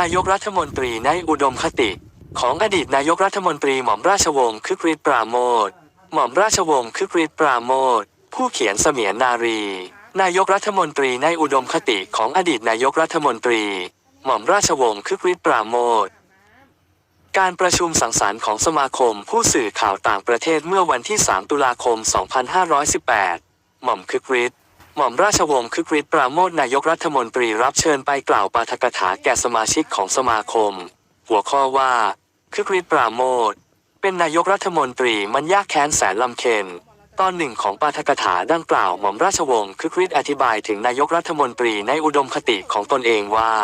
นายกรัฐมนตรีในอุดมคติ ของอดีตนายกรัฐมนตรีหม่อมราชวงศ์คึกฤทธิ์ปราโมทหม่อมราชวงศ์คึกฤทธิ์ปราโมทผู้เขียนเสมียนนารี นายกรัฐมนตรีในอุดมคติของอดีตนายกรัฐมนตรี หม่อมราชวงศ์คึกฤทธิ์ปราโมทการประชุมสังสรรค์ของสมาคมผู้สื่อข่าวต่างประเทศเมื่อวันที่ 3 ตุลาคม 2518 หม่อมคึกฤทธิ์ หม่อมราชวงศ์คึกฤทธิ์ปราโมทนายกรัฐมนตรีรับเชิญไปกล่าวปาฐกถาแก่สมาชิกของสมาคม หัวข้อว่า คึกฤทธิ์ปราโมทเป็นนายกรัฐมนตรีมันยากแค้นแสนลำเค็ญตอนหนึ่งของปาฐกถาดังกล่าวหม่อมราชวงศ์คึกฤทธิ์อธิบายถึงนายกรัฐมนตรีในอุดมคติของตนเองว่า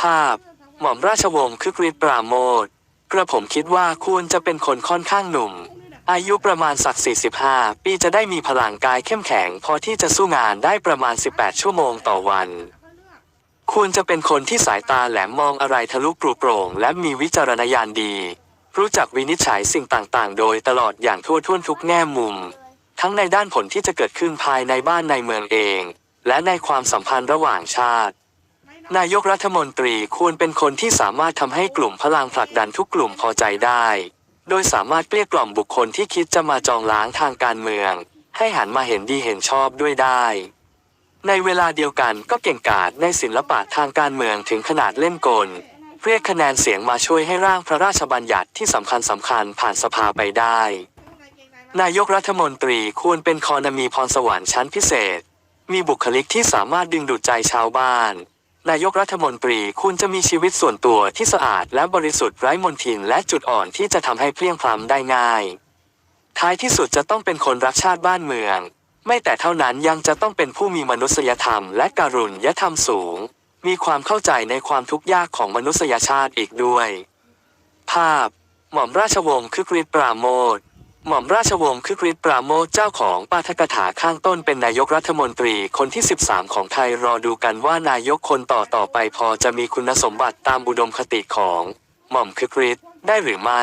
ภาพ หม่อมราชวงศ์คึกฤทธิ์ปราโมทกระผมคิดว่าควรจะเป็นคนค่อนข้างหนุ่ม อายุประมาณสัก 45 ปีจะได้มีพลังกายเข้มแข็ง พอที่จะสู้งานได้ประมาณ 18 ชั่วโมงต่อวัน ควรจะเป็นคนที่สายตาแหลมมองอะไรทะลุปลุโปร่ง และมีวิจารณญาณดี รู้จักวินิจฉัยสิ่งต่างๆ โดยตลอดอย่างทั่วท่วนทุกแง่มุม ทั้งในด้านผลที่จะเกิดขึ้นภายในบ้านในเมืองเอง และในความสัมพันธ์ระหว่างชาตินายกรัฐมนตรีควรเป็นคนที่สามารถทำให้กลุ่มพลังผลักดันทุกกลุ่มพอใจได้ โดยสามารถเกลี้ยกล่อมบุคคลที่คิดจะมาจองล้างทางการเมือง ให้หันมาเห็นดีเห็นชอบด้วยได้ ในเวลาเดียวกันก็เก่งกาจในศิลปะทางการเมืองถึงขนาดเล่นกล เรียกคะแนนเสียงมาช่วยให้ร่างพระราชบัญญัติที่สำคัญสำคัญผ่านสภาไปได้ นายกรัฐมนตรีควรเป็นคอนมีพรสวรรค์ชั้นพิเศษ มีบุคลิกที่สามารถดึงดูดใจชาวบ้าน นายกรัฐมนตรีควรจะมีชีวิตส่วนตัวที่สะอาดและบริสุทธิ์ไร้มลทินและจุดอ่อนที่จะทำให้เพลียงพล้ำได้ง่าย ท้ายที่สุดจะต้องเป็นคนรักชาติบ้านเมือง ไม่แต่เท่านั้นยังจะต้องเป็นผู้มีมนุษยธรรมและการุณยธรรมสูง มีความเข้าใจในความทุกข์ยากของมนุษยชาติอีกด้วย ภาพ หม่อมราชวงศ์คึกฤทธิ์ปราโมท หม่อมราชวงศ์คึกฤทธิ์ปราโมทเจ้าของปาทกถาข้างต้นเป็นนายกรัฐมนตรีคนที่ 13 ของไทยรอดูกันว่านายกคนต่อต่อไปพอจะมีคุณสมบัติตามบุดมคติของ หม่อมคึกฤทธิ์ได้หรือไม่